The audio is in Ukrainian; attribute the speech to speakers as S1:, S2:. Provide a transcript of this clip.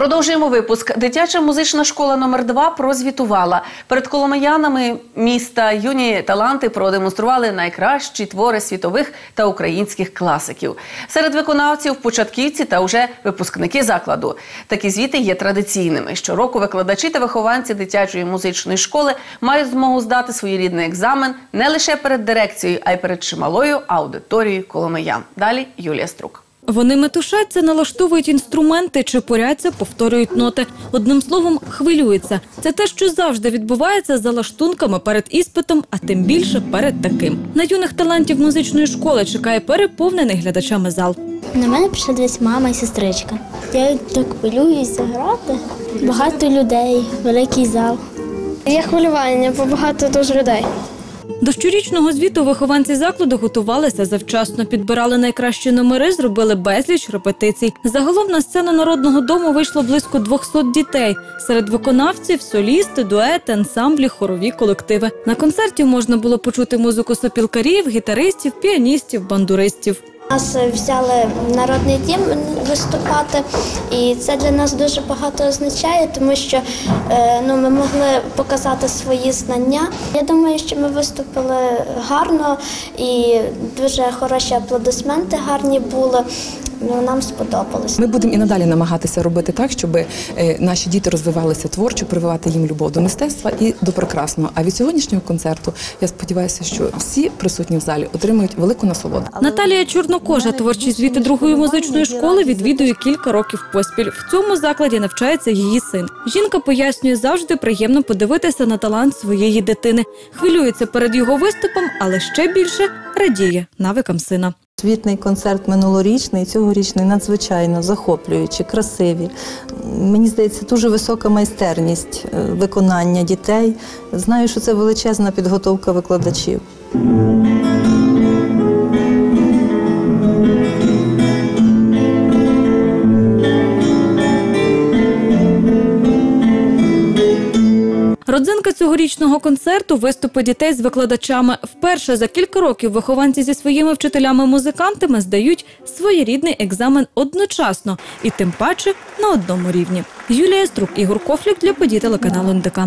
S1: Продовжуємо випуск. Дитяча музична школа номер 2 прозвітувала. Перед коломиянами міста юні таланти продемонстрували найкращі твори світових та українських класиків. Серед виконавців початківці та вже випускники закладу. Такі звіти є традиційними. Щороку викладачі та вихованці дитячої музичної школи мають змогу здати своєрідний екзамен не лише перед дирекцією, а й перед чималою аудиторією коломиян. Далі Юлія Струк.
S2: Вони метушаться, налаштовують інструменти, чепуряться, повторюють ноти. Одним словом, хвилюються. Це те, що завжди відбувається за лаштунками перед іспитом, а тим більше перед таким. На юних талантів музичної школи чекає переповнений глядачами зал.
S3: На мене прийшла десь мама і сестричка. Я так хвилююся грати. Багато людей, великий зал.
S4: Є хвилювання, бо багато дуже людей.
S2: До щорічного звіту вихованці закладу готувалися завчасно, підбирали найкращі номери, зробили безліч репетицій. Загалом на сцену народного дому вийшло близько 200 дітей. Серед виконавців солісти, дуети, ансамблі, хорові колективи. На концерті можна було почути музику сопілкарів, гітаристів, піаністів, бандуристів.
S3: Нас взяли народний дім виступати, і це для нас дуже багато означає, тому що е, ну, ми могли показати свої знання. Я думаю, що ми виступили гарно і дуже хороші аплодисменти гарні були. Ну, нам сподобалось.
S5: Ми будемо і надалі намагатися робити так, щоб е, наші діти розвивалися творчо, прививати їм любов до мистецтва і до прекрасного. А від сьогоднішнього концерту я сподіваюся, що всі присутні в залі отримують велику насолоду.
S2: Наталія Чорнокожа, творчі звіти другої музичної школи, відвідує кілька років поспіль. В цьому закладі навчається її син. Жінка пояснює, завжди приємно подивитися на талант своєї дитини. Хвилюється перед його виступом, але ще більше радіє навикам сина.
S6: Звітний концерт минулорічний, цьогорічний надзвичайно захоплюючі, красиві. Мені здається, дуже висока майстерність е, виконання дітей. Знаю, що це величезна підготовка викладачів.
S2: Родзинка цьогорічного концерту виступи дітей з викладачами. Вперше за кілька років вихованці зі своїми вчителями-музикантами здають своєрідний екзамен одночасно і тим паче на одному рівні. Юлія Струк, Ігор Кофлік для подій телеканалу НДК.